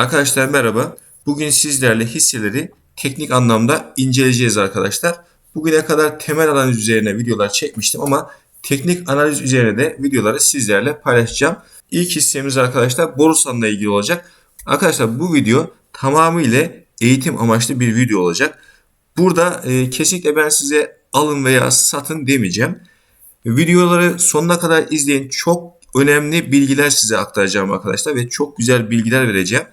Arkadaşlar merhaba. Bugün sizlerle hisseleri teknik anlamda inceleyeceğiz arkadaşlar. Bugüne kadar temel analiz üzerine videolar çekmiştim ama teknik analiz üzerine de videoları sizlerle paylaşacağım. İlk hissemiz arkadaşlar Borusan'la ilgili olacak. Arkadaşlar bu video tamamıyla eğitim amaçlı bir video olacak. Burada e, kesinlikle ben size alın veya satın demeyeceğim. Videoları sonuna kadar izleyin. Çok önemli bilgiler size aktaracağım arkadaşlar ve çok güzel bilgiler vereceğim.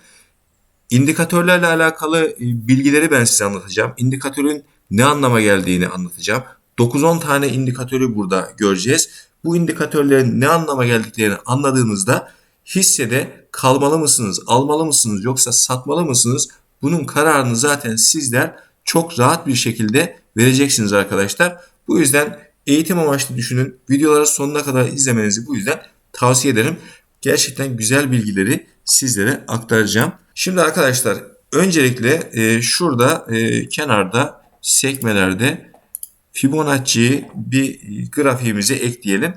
İndikatörlerle alakalı e, bilgileri ben size anlatacağım. İndikatörün ne anlama geldiğini anlatacağım. 9-10 tane indikatörü burada göreceğiz. Bu indikatörlerin ne anlama geldiklerini anladığınızda hissede kalmalı mısınız, almalı mısınız yoksa satmalı mısınız? Bunun kararını zaten sizler çok rahat bir şekilde vereceksiniz arkadaşlar. Bu yüzden eğitim amaçlı düşünün. Videoları sonuna kadar izlemenizi bu yüzden tavsiye ederim. Gerçekten güzel bilgileri sizlere aktaracağım. Şimdi arkadaşlar öncelikle e, şurada e, kenarda sekmelerde Fibonacci bir grafiğimize ekleyelim.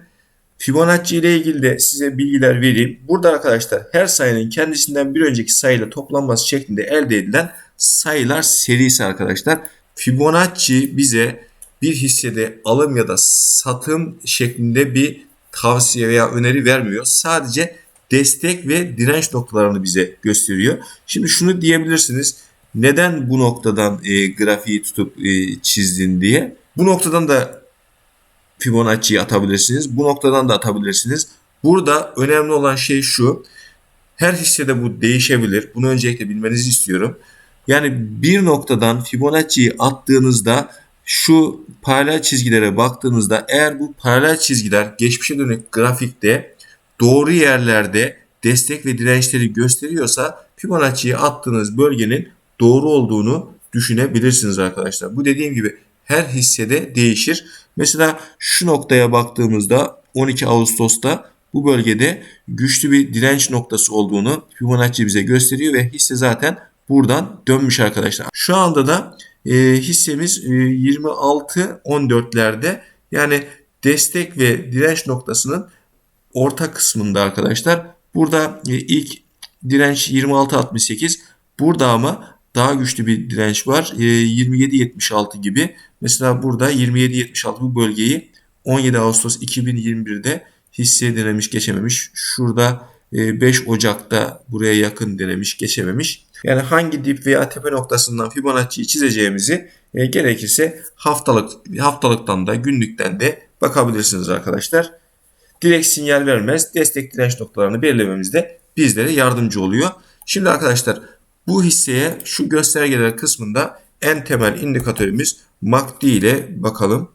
Fibonacci ile ilgili de size bilgiler vereyim. Burada arkadaşlar her sayının kendisinden bir önceki sayıyla toplanması şeklinde elde edilen sayılar serisi arkadaşlar. Fibonacci bize bir hissede alım ya da satım şeklinde bir tavsiye veya öneri vermiyor. Sadece destek ve direnç noktalarını bize gösteriyor. Şimdi şunu diyebilirsiniz. Neden bu noktadan e, grafiği tutup e, çizdin diye. Bu noktadan da Fibonacci'yi atabilirsiniz. Bu noktadan da atabilirsiniz. Burada önemli olan şey şu. Her hissede bu değişebilir. Bunu öncelikle bilmenizi istiyorum. Yani bir noktadan Fibonacci'yi attığınızda şu paralel çizgilere baktığınızda eğer bu paralel çizgiler geçmişe dönük grafikte doğru yerlerde destek ve dirençleri gösteriyorsa Fibonacci'ye attığınız bölgenin doğru olduğunu düşünebilirsiniz arkadaşlar. Bu dediğim gibi her hissede değişir. Mesela şu noktaya baktığımızda 12 Ağustos'ta bu bölgede güçlü bir direnç noktası olduğunu Fibonacci bize gösteriyor ve hisse zaten buradan dönmüş arkadaşlar. Şu anda da e, hissemiz e, 26-14'lerde yani destek ve direnç noktasının orta kısmında arkadaşlar. Burada e, ilk direnç 26.68. Burada ama daha güçlü bir direnç var. E, 27.76 gibi. Mesela burada 27.76 bu bölgeyi 17 Ağustos 2021'de hisseye denemiş geçememiş. Şurada 5 Ocak'ta buraya yakın denemiş geçememiş. Yani hangi dip veya tepe noktasından Fibonacci'yi çizeceğimizi e, gerekirse haftalık haftalıktan da günlükten de bakabilirsiniz arkadaşlar. Direkt sinyal vermez. Destek direnç noktalarını belirlememizde bizlere yardımcı oluyor. Şimdi arkadaşlar bu hisseye şu göstergeler kısmında en temel indikatörümüz MACD ile bakalım.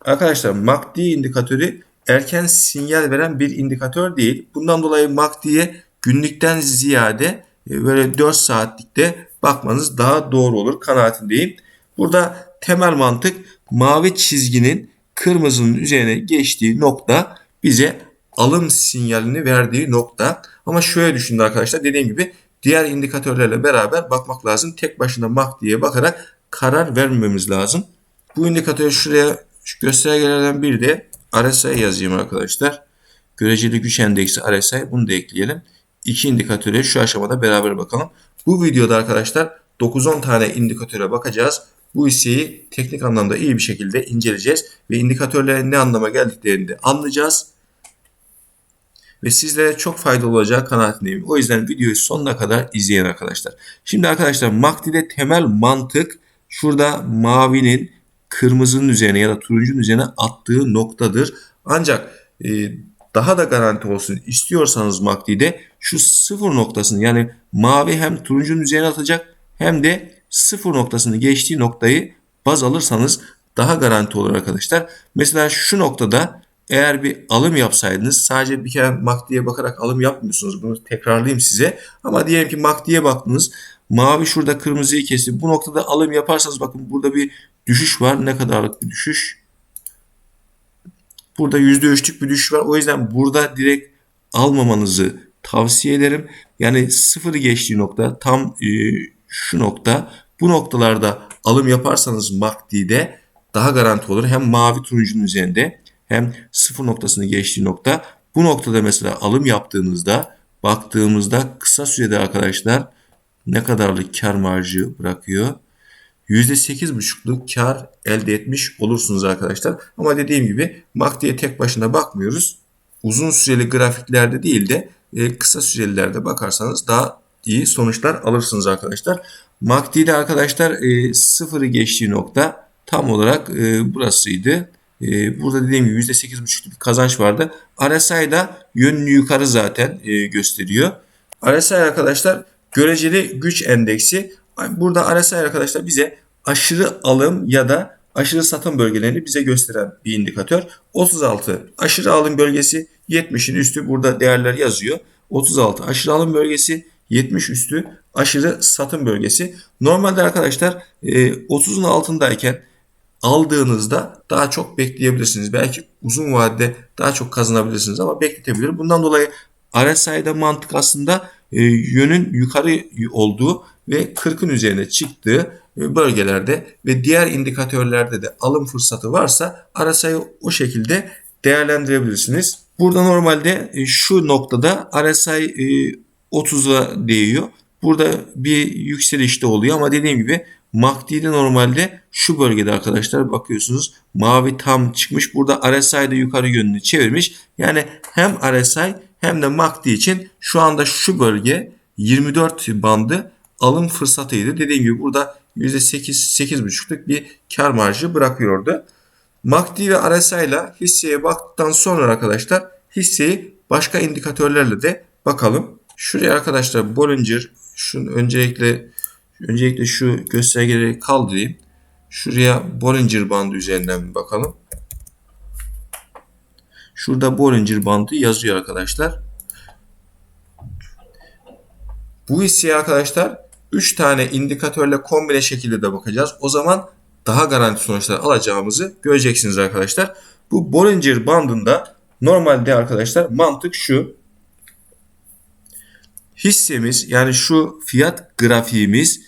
Arkadaşlar MACD indikatörü erken sinyal veren bir indikatör değil. Bundan dolayı MACD'ye günlükten ziyade e, böyle 4 saatlikte bakmanız daha doğru olur kanaatindeyim. Burada temel mantık mavi çizginin kırmızının üzerine geçtiği nokta bize alım sinyalini verdiği nokta. Ama şöyle düşünün arkadaşlar dediğim gibi diğer indikatörlerle beraber bakmak lazım. Tek başına MACD'ye bakarak karar vermemiz lazım. Bu indikatörü şuraya şu göstergelerden biri de RSI yazayım arkadaşlar. Göreceli güç endeksi RSI bunu da ekleyelim. İki indikatöre şu aşamada beraber bakalım. Bu videoda arkadaşlar 9-10 tane indikatöre bakacağız. Bu hisseyi teknik anlamda iyi bir şekilde inceleyeceğiz ve indikatörlerin ne anlama geldiklerini de anlayacağız. Ve sizlere çok faydalı olacağı kanaatindeyim. O yüzden videoyu sonuna kadar izleyin arkadaşlar. Şimdi arkadaşlar MACD'de temel mantık şurada mavinin kırmızının üzerine ya da turuncunun üzerine attığı noktadır. Ancak e, daha da garanti olsun istiyorsanız MACD'de şu sıfır noktasını yani mavi hem turuncunun üzerine atacak hem de sıfır noktasını geçtiği noktayı baz alırsanız daha garanti olur arkadaşlar. Mesela şu noktada eğer bir alım yapsaydınız sadece bir kere MACD'ye bakarak alım yapmıyorsunuz. Bunu tekrarlayayım size. Ama diyelim ki MACD'ye baktınız. Mavi şurada kırmızıyı kesti. Bu noktada alım yaparsanız bakın burada bir düşüş var. Ne kadarlık bir düşüş? Burada %3'lük bir düşüş var. O yüzden burada direkt almamanızı tavsiye ederim. Yani sıfırı geçtiği nokta tam e, şu nokta. Bu noktalarda alım yaparsanız MACD'de daha garanti olur. Hem mavi turuncunun üzerinde hem sıfır noktasını geçtiği nokta. Bu noktada mesela alım yaptığınızda baktığımızda kısa sürede arkadaşlar ne kadarlık kar marjı bırakıyor? %8,5'luk kar elde etmiş olursunuz arkadaşlar. Ama dediğim gibi MACD'ye tek başına bakmıyoruz. Uzun süreli grafiklerde değil de e, kısa sürelilerde bakarsanız daha iyi sonuçlar alırsınız arkadaşlar. MACD'de arkadaşlar e, sıfırı geçtiği nokta tam olarak e, burasıydı. E, burada dediğim gibi %8,5'luk bir kazanç vardı. RSI'da yönünü yukarı zaten e, gösteriyor. RSI arkadaşlar göreceli güç endeksi. Burada RSI arkadaşlar bize aşırı alım ya da aşırı satım bölgelerini bize gösteren bir indikatör. 36 aşırı alım bölgesi 70'in üstü burada değerler yazıyor. 36 aşırı alım bölgesi 70 üstü aşırı satım bölgesi. Normalde arkadaşlar 30'un altındayken aldığınızda daha çok bekleyebilirsiniz. Belki uzun vadede daha çok kazanabilirsiniz ama bekletebilir. Bundan dolayı RSI'de mantık aslında e, yönün yukarı olduğu ve 40'ın üzerine çıktığı e, bölgelerde ve diğer indikatörlerde de alım fırsatı varsa RSI'yi o şekilde değerlendirebilirsiniz. Burada normalde e, şu noktada RSI 30'a değiyor. Burada bir yükseliş de oluyor ama dediğim gibi MACD'de normalde şu bölgede arkadaşlar bakıyorsunuz mavi tam çıkmış. Burada RSI'de yukarı yönünü çevirmiş. Yani hem RSI hem de MACD için şu anda şu bölge 24 bandı alım fırsatıydı. Dediğim gibi burada %8 8,5'luk bir kar marjı bırakıyordu. MACD ve RSI ile hisseye baktıktan sonra arkadaşlar hisseyi başka indikatörlerle de bakalım. Şuraya arkadaşlar Bollinger şunu öncelikle öncelikle şu göstergeleri kaldırayım. Şuraya Bollinger bandı üzerinden bir bakalım. Şurada Bollinger bandı yazıyor arkadaşlar. Bu hisseye arkadaşlar 3 tane indikatörle kombine şekilde de bakacağız. O zaman daha garanti sonuçlar alacağımızı göreceksiniz arkadaşlar. Bu Bollinger bandında normalde arkadaşlar mantık şu. Hissemiz yani şu fiyat grafiğimiz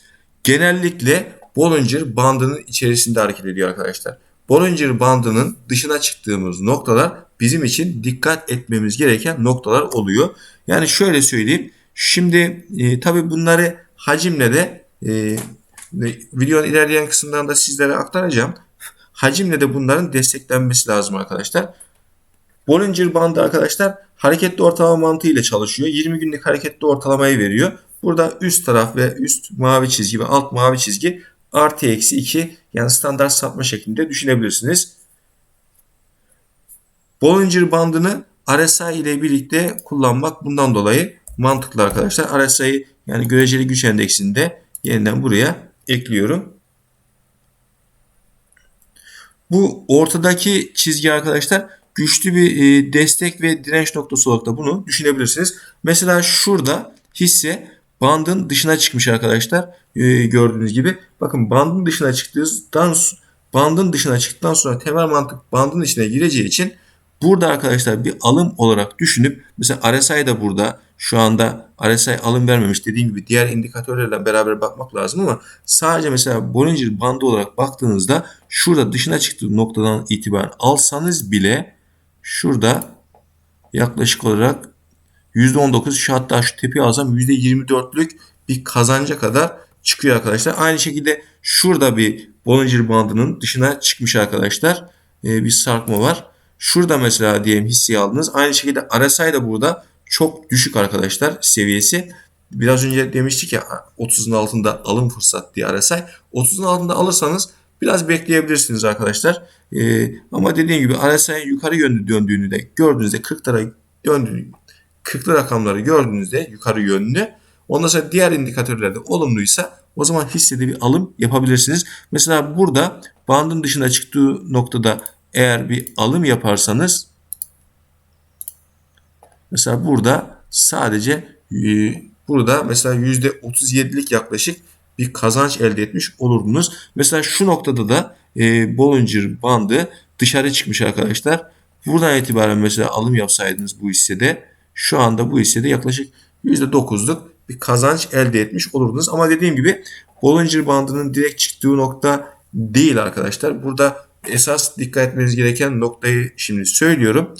genellikle Bollinger bandının içerisinde hareket ediyor arkadaşlar. Bollinger bandının dışına çıktığımız noktalar bizim için dikkat etmemiz gereken noktalar oluyor. Yani şöyle söyleyeyim. Şimdi e, tabi bunları hacimle de e, videonun ilerleyen kısımlarında sizlere aktaracağım. Hacimle de bunların desteklenmesi lazım arkadaşlar. Bollinger bandı arkadaşlar hareketli ortalama mantığı ile çalışıyor. 20 günlük hareketli ortalamayı veriyor. Burada üst taraf ve üst mavi çizgi ve alt mavi çizgi artı eksi 2 yani standart sapma şeklinde düşünebilirsiniz. Bollinger bandını RSI ile birlikte kullanmak bundan dolayı mantıklı arkadaşlar. RSI'yi yani göreceli güç endeksinde yeniden buraya ekliyorum. Bu ortadaki çizgi arkadaşlar güçlü bir e, destek ve direnç noktası olarak da bunu düşünebilirsiniz. Mesela şurada hisse bandın dışına çıkmış arkadaşlar. E, gördüğünüz gibi. Bakın bandın dışına çıktığından bandın dışına çıktıktan sonra temel mantık bandın içine gireceği için burada arkadaşlar bir alım olarak düşünüp mesela RSI da burada şu anda RSI alım vermemiş. Dediğim gibi diğer indikatörlerle beraber bakmak lazım ama sadece mesela Bollinger bandı olarak baktığınızda şurada dışına çıktığı noktadan itibaren alsanız bile şurada yaklaşık olarak %19 şu hatta şu tepeyi alsam %24'lük bir kazanca kadar çıkıyor arkadaşlar. Aynı şekilde şurada bir Bollinger bandının dışına çıkmış arkadaşlar. Ee, bir sarkma var. Şurada mesela diyelim hisseyi aldınız. Aynı şekilde RSI de burada çok düşük arkadaşlar seviyesi. Biraz önce demiştik ya 30'un altında alım fırsat diye RSI. 30'un altında alırsanız biraz bekleyebilirsiniz arkadaşlar. Ee, ama dediğim gibi RSI'nin yukarı yönlü döndüğünü de gördüğünüzde 40'lara döndüğünü 40'lı rakamları gördüğünüzde yukarı yönlü ondan sonra diğer indikatörlerde olumluysa o zaman hissede bir alım yapabilirsiniz. Mesela burada bandın dışına çıktığı noktada eğer bir alım yaparsanız mesela burada sadece e, burada mesela %37'lik yaklaşık bir kazanç elde etmiş olurdunuz. Mesela şu noktada da e, Bollinger bandı dışarı çıkmış arkadaşlar. Buradan itibaren mesela alım yapsaydınız bu hissede şu anda bu hissede yaklaşık %9'luk bir kazanç elde etmiş olurdunuz. Ama dediğim gibi Bollinger bandının direkt çıktığı nokta değil arkadaşlar. Burada esas dikkat etmeniz gereken noktayı şimdi söylüyorum.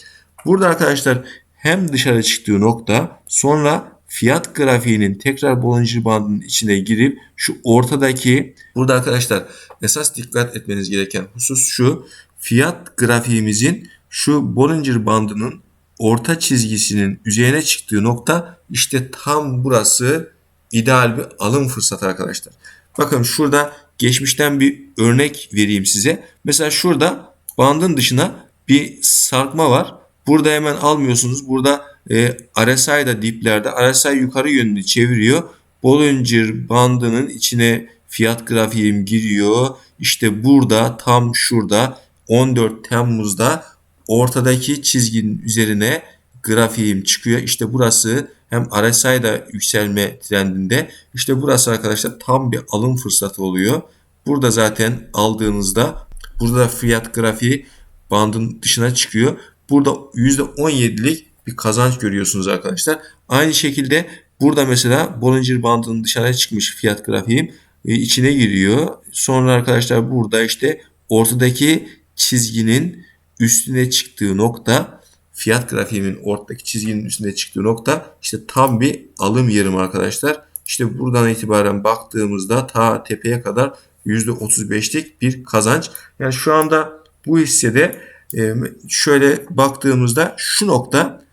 Burada arkadaşlar hem dışarı çıktığı nokta sonra fiyat grafiğinin tekrar Bollinger bandının içine girip şu ortadaki burada arkadaşlar esas dikkat etmeniz gereken husus şu. Fiyat grafiğimizin şu Bollinger bandının orta çizgisinin üzerine çıktığı nokta işte tam burası ideal bir alım fırsatı arkadaşlar. Bakın şurada geçmişten bir örnek vereyim size. Mesela şurada bandın dışına bir sarkma var. Burada hemen almıyorsunuz. Burada e, RSI da diplerde. RSI yukarı yönünü çeviriyor. Bollinger bandının içine fiyat grafiğim giriyor. İşte burada tam şurada 14 Temmuz'da ortadaki çizginin üzerine grafiğim çıkıyor. İşte burası hem RSI da yükselme trendinde. İşte burası arkadaşlar tam bir alım fırsatı oluyor. Burada zaten aldığınızda burada da fiyat grafiği bandın dışına çıkıyor. Burada %17'lik bir kazanç görüyorsunuz arkadaşlar. Aynı şekilde burada mesela Bollinger bandının dışarıya çıkmış fiyat grafiğim e, içine giriyor. Sonra arkadaşlar burada işte ortadaki çizginin üstüne çıktığı nokta fiyat grafiğimin ortadaki çizginin üstünde çıktığı nokta işte tam bir alım yerim arkadaşlar. İşte buradan itibaren baktığımızda ta tepeye kadar %35'lik bir kazanç. Yani şu anda bu hissede e, şöyle baktığımızda şu nokta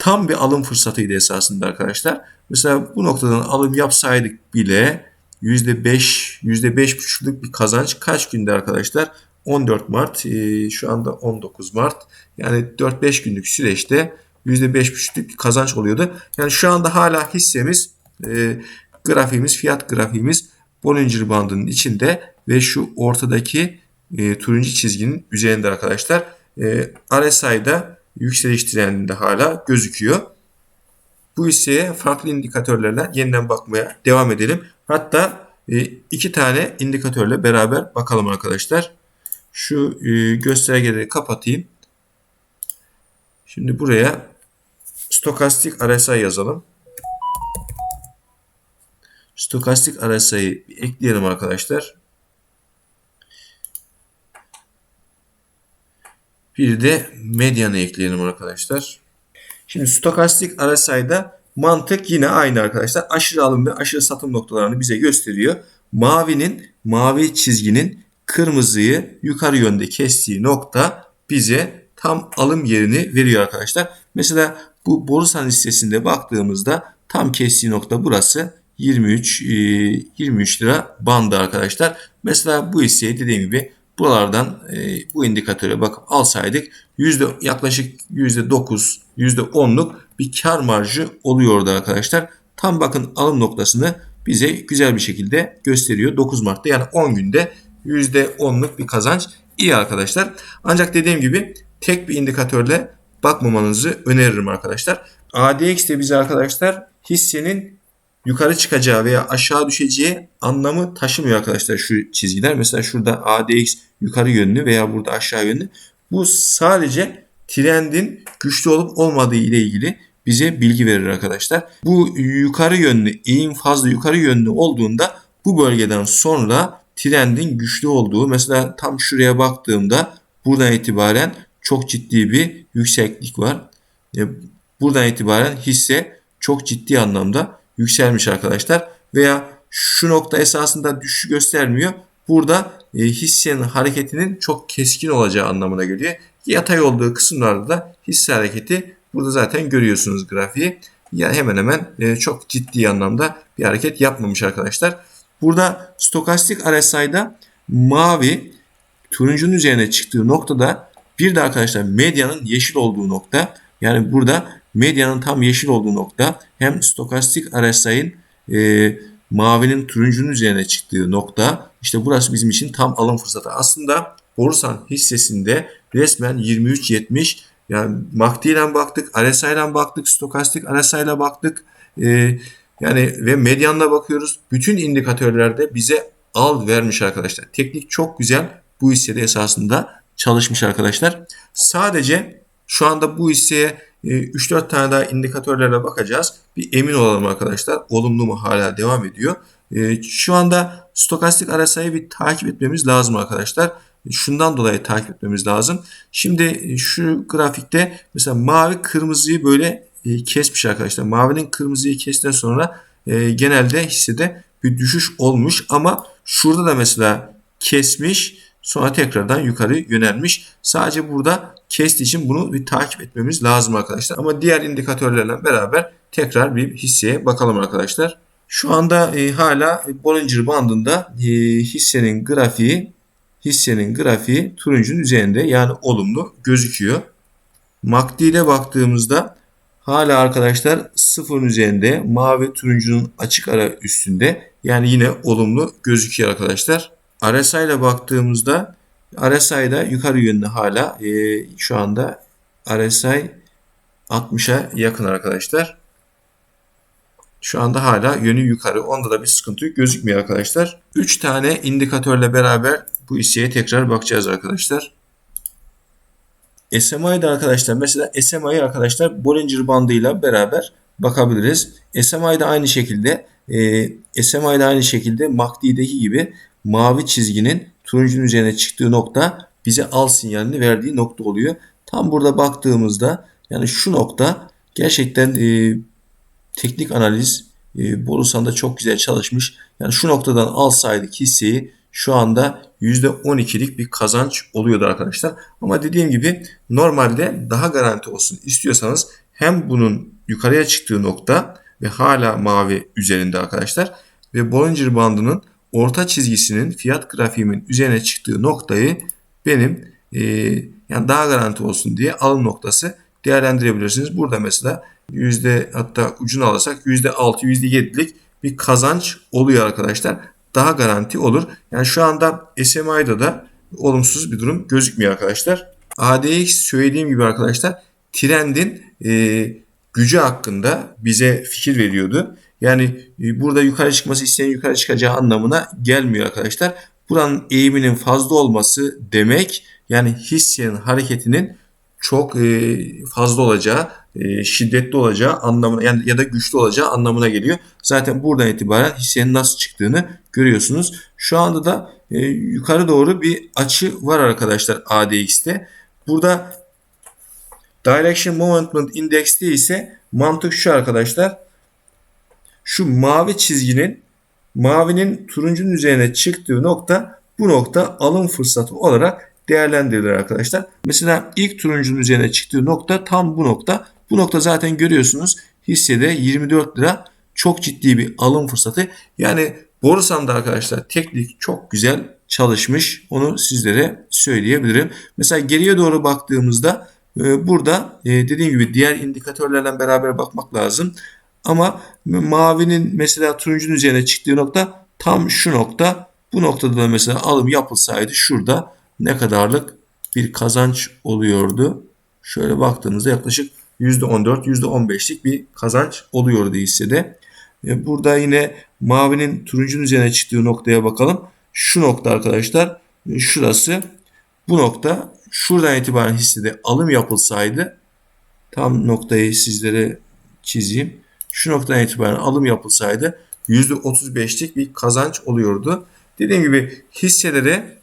tam bir alım fırsatıydı esasında arkadaşlar. Mesela bu noktadan alım yapsaydık bile %5, %5,5'luk bir kazanç kaç günde arkadaşlar? 14 Mart, e, şu anda 19 Mart. Yani 4-5 günlük süreçte %5,5'lük bir kazanç oluyordu. Yani şu anda hala hissemiz, e, grafiğimiz, fiyat grafiğimiz Bollinger bandının içinde ve şu ortadaki e, turuncu çizginin üzerinde arkadaşlar. RSI'da yükseliş trendinde hala gözüküyor. Bu hisseye farklı indikatörlerle yeniden bakmaya devam edelim. Hatta e, iki tane indikatörle beraber bakalım arkadaşlar. Şu e, göstergeleri kapatayım. Şimdi buraya stokastik RSI yazalım. Stokastik RSI'yi ekleyelim arkadaşlar. Bir de medyanı ekleyelim arkadaşlar. Şimdi stokastik RSI'da mantık yine aynı arkadaşlar. Aşırı alım ve aşırı satım noktalarını bize gösteriyor. Mavinin, mavi çizginin kırmızıyı yukarı yönde kestiği nokta bize tam alım yerini veriyor arkadaşlar. Mesela bu borsa listesinde baktığımızda tam kestiği nokta burası 23 23 lira bandı arkadaşlar. Mesela bu hisseyi dediğim gibi buralardan e, bu indikatöre bakıp alsaydık yüzde yaklaşık yüzde 9 yüzde 10'luk bir kar marjı oluyordu arkadaşlar. Tam bakın alım noktasını bize güzel bir şekilde gösteriyor. 9 Mart'ta yani 10 günde %10'luk bir kazanç iyi arkadaşlar. Ancak dediğim gibi tek bir indikatörle bakmamanızı öneririm arkadaşlar. ADX de bize arkadaşlar hissenin yukarı çıkacağı veya aşağı düşeceği anlamı taşımıyor arkadaşlar şu çizgiler. Mesela şurada ADX yukarı yönlü veya burada aşağı yönlü. Bu sadece trendin güçlü olup olmadığı ile ilgili bize bilgi verir arkadaşlar. Bu yukarı yönlü, eğim fazla yukarı yönlü olduğunda bu bölgeden sonra trendin güçlü olduğu mesela tam şuraya baktığımda buradan itibaren çok ciddi bir yükseklik var. E, buradan itibaren hisse çok ciddi anlamda yükselmiş arkadaşlar. Veya şu nokta esasında düşüş göstermiyor. Burada e, hissenin hareketinin çok keskin olacağı anlamına geliyor. Yatay olduğu kısımlarda da hisse hareketi burada zaten görüyorsunuz grafiği. Yani hemen hemen e, çok ciddi anlamda bir hareket yapmamış arkadaşlar. Burada stokastik RSI'da mavi turuncunun üzerine çıktığı noktada bir de arkadaşlar medyanın yeşil olduğu nokta. Yani burada medyanın tam yeşil olduğu nokta hem stokastik RSI'nin e, mavinin turuncunun üzerine çıktığı nokta. İşte burası bizim için tam alım fırsatı. Aslında Borusan hissesinde resmen 23.70 yani MACD ile baktık, RSI ile baktık, stokastik RSI ile baktık. E, yani ve medyanla bakıyoruz. Bütün indikatörlerde bize al vermiş arkadaşlar. Teknik çok güzel. Bu hissede esasında çalışmış arkadaşlar. Sadece şu anda bu hisseye 3-4 tane daha indikatörlerle bakacağız. Bir emin olalım arkadaşlar. Olumlu mu hala devam ediyor. Şu anda stokastik RSI'yi bir takip etmemiz lazım arkadaşlar. Şundan dolayı takip etmemiz lazım. Şimdi şu grafikte mesela mavi kırmızıyı böyle e, kesmiş arkadaşlar. Mavinin kırmızıyı kestikten sonra e, genelde hissede bir düşüş olmuş ama şurada da mesela kesmiş sonra tekrardan yukarı yönelmiş. Sadece burada kestiği için bunu bir takip etmemiz lazım arkadaşlar. Ama diğer indikatörlerle beraber tekrar bir hisseye bakalım arkadaşlar. Şu anda e, hala Bollinger bandında e, hissenin grafiği hissenin grafiği turuncunun üzerinde yani olumlu gözüküyor. MACD'de baktığımızda hala arkadaşlar sıfırın üzerinde mavi turuncunun açık ara üstünde yani yine olumlu gözüküyor arkadaşlar. RSI ile baktığımızda RSI'da yukarı yönlü hala e, şu anda RSI 60'a yakın arkadaşlar. Şu anda hala yönü yukarı. Onda da bir sıkıntı gözükmüyor arkadaşlar. 3 tane indikatörle beraber bu hisseye tekrar bakacağız arkadaşlar. SMI'de arkadaşlar mesela SMI'yi arkadaşlar Bollinger bandıyla beraber bakabiliriz. SMI'de aynı şekilde e, SMI'de aynı şekilde MACD'deki gibi mavi çizginin turuncunun üzerine çıktığı nokta bize al sinyalini verdiği nokta oluyor. Tam burada baktığımızda yani şu nokta gerçekten e, teknik analiz e, Borusan'da çok güzel çalışmış. Yani şu noktadan alsaydık hisseyi şu anda %12'lik bir kazanç oluyordu arkadaşlar. Ama dediğim gibi normalde daha garanti olsun istiyorsanız hem bunun yukarıya çıktığı nokta ve hala mavi üzerinde arkadaşlar ve Bollinger bandının orta çizgisinin fiyat grafiğimin üzerine çıktığı noktayı benim e, yani daha garanti olsun diye alım noktası değerlendirebilirsiniz. Burada mesela yüzde hatta ucunu alırsak yüzde altı yüzde yedilik bir kazanç oluyor arkadaşlar. Daha garanti olur. Yani şu anda SMI'da da olumsuz bir durum gözükmüyor arkadaşlar. ADX söylediğim gibi arkadaşlar trendin e, gücü hakkında bize fikir veriyordu. Yani e, burada yukarı çıkması isteyen yukarı çıkacağı anlamına gelmiyor arkadaşlar. Buranın eğiminin fazla olması demek yani hissenin hareketinin çok e, fazla olacağı, e, şiddetli olacağı anlamına yani ya da güçlü olacağı anlamına geliyor. Zaten buradan itibaren hissenin nasıl çıktığını görüyorsunuz. Şu anda da yukarı doğru bir açı var arkadaşlar ADX'te. Burada Direction Movement Index'te ise mantık şu arkadaşlar şu mavi çizginin mavinin turuncunun üzerine çıktığı nokta bu nokta alım fırsatı olarak değerlendirilir arkadaşlar. Mesela ilk turuncunun üzerine çıktığı nokta tam bu nokta. Bu nokta zaten görüyorsunuz hissede 24 lira çok ciddi bir alım fırsatı. Yani Borusan'da arkadaşlar teknik çok güzel çalışmış. Onu sizlere söyleyebilirim. Mesela geriye doğru baktığımızda burada e, dediğim gibi diğer indikatörlerle beraber bakmak lazım. Ama mavinin mesela turuncunun üzerine çıktığı nokta tam şu nokta. Bu noktada da mesela alım yapılsaydı şurada ne kadarlık bir kazanç oluyordu. Şöyle baktığımızda yaklaşık %14, %15'lik bir kazanç oluyordu hissede. Burada yine mavinin turuncunun üzerine çıktığı noktaya bakalım. Şu nokta arkadaşlar şurası. Bu nokta şuradan itibaren hissede alım yapılsaydı tam noktayı sizlere çizeyim şu noktadan itibaren alım yapılsaydı %35'lik bir kazanç oluyordu. Dediğim gibi hisselere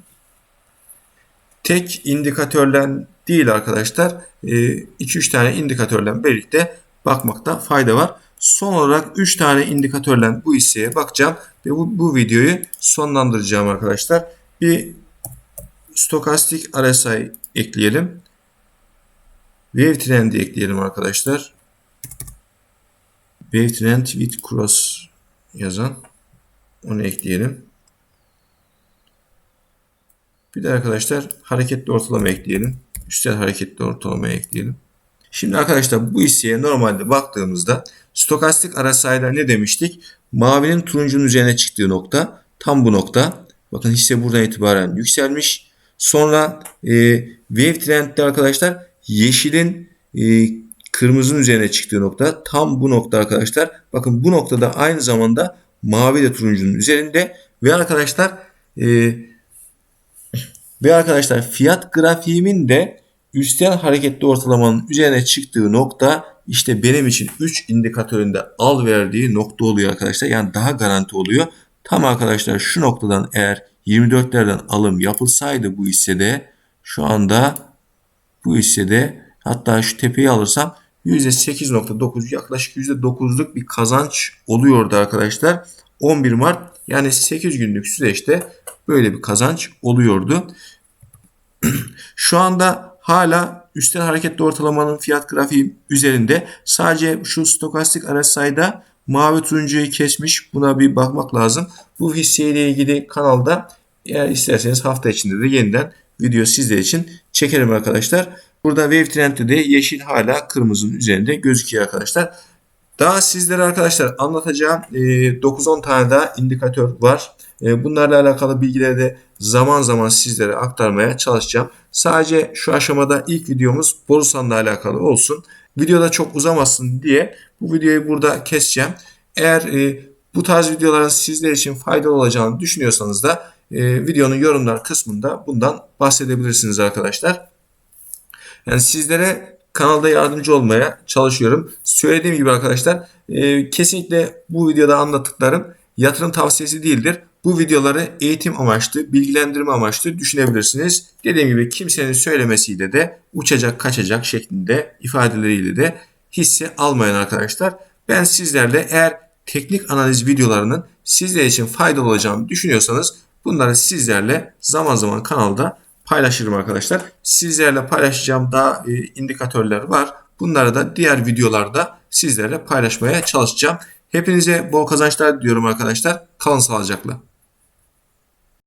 tek indikatörlen değil arkadaşlar 2-3 e, tane indikatörle birlikte bakmakta fayda var. Son olarak 3 tane indikatörle bu hisseye bakacağım ve bu, bu videoyu sonlandıracağım arkadaşlar. Bir stokastik RSI ekleyelim. Wave trendi ekleyelim arkadaşlar. Wavetrend with cross yazan onu ekleyelim. Bir de arkadaşlar hareketli ortalama ekleyelim. Üstel hareketli ortalama ekleyelim. Şimdi arkadaşlar bu hisseye normalde baktığımızda stokastik RSI'da ne demiştik? Mavinin turuncunun üzerine çıktığı nokta tam bu nokta. Bakın hisse buradan itibaren yükselmiş. Sonra e, wave trendde arkadaşlar yeşilin e, kırmızının üzerine çıktığı nokta tam bu nokta arkadaşlar. Bakın bu noktada aynı zamanda mavi de turuncunun üzerinde ve arkadaşlar e, ve arkadaşlar fiyat grafiğimin de üstel hareketli ortalamanın üzerine çıktığı nokta işte benim için 3 indikatöründe al verdiği nokta oluyor arkadaşlar. Yani daha garanti oluyor. Tam arkadaşlar şu noktadan eğer 24'lerden alım yapılsaydı bu hissede şu anda bu hissede hatta şu tepeyi alırsam %8.9 yaklaşık %9'luk bir kazanç oluyordu arkadaşlar. 11 Mart yani 8 günlük süreçte böyle bir kazanç oluyordu. Şu anda hala üstel hareketli ortalamanın fiyat grafiği üzerinde sadece şu stokastik RSI'da mavi turuncuyu kesmiş. Buna bir bakmak lazım. Bu hisseyle ilgili kanalda eğer isterseniz hafta içinde de yeniden video sizler için çekerim arkadaşlar. Burada Wave Trend'de de yeşil hala kırmızının üzerinde gözüküyor arkadaşlar. Daha sizlere arkadaşlar anlatacağım e, 9-10 tane daha indikatör var. E, bunlarla alakalı bilgileri de zaman zaman sizlere aktarmaya çalışacağım. Sadece şu aşamada ilk videomuz borsanla alakalı olsun. Videoda çok uzamasın diye bu videoyu burada keseceğim. Eğer e, bu tarz videoların sizler için faydalı olacağını düşünüyorsanız da e, videonun yorumlar kısmında bundan bahsedebilirsiniz arkadaşlar. Yani sizlere kanalda yardımcı olmaya çalışıyorum. Söylediğim gibi arkadaşlar e, kesinlikle bu videoda anlattıklarım yatırım tavsiyesi değildir. Bu videoları eğitim amaçlı, bilgilendirme amaçlı düşünebilirsiniz. Dediğim gibi kimsenin söylemesiyle de uçacak kaçacak şeklinde ifadeleriyle de hisse almayın arkadaşlar. Ben sizlerle eğer teknik analiz videolarının sizler için faydalı olacağını düşünüyorsanız bunları sizlerle zaman zaman kanalda paylaşırım arkadaşlar. Sizlerle paylaşacağım daha e, indikatörler var. Bunları da diğer videolarda sizlerle paylaşmaya çalışacağım. Hepinize bol kazançlar diliyorum arkadaşlar. Kalın sağlıcakla.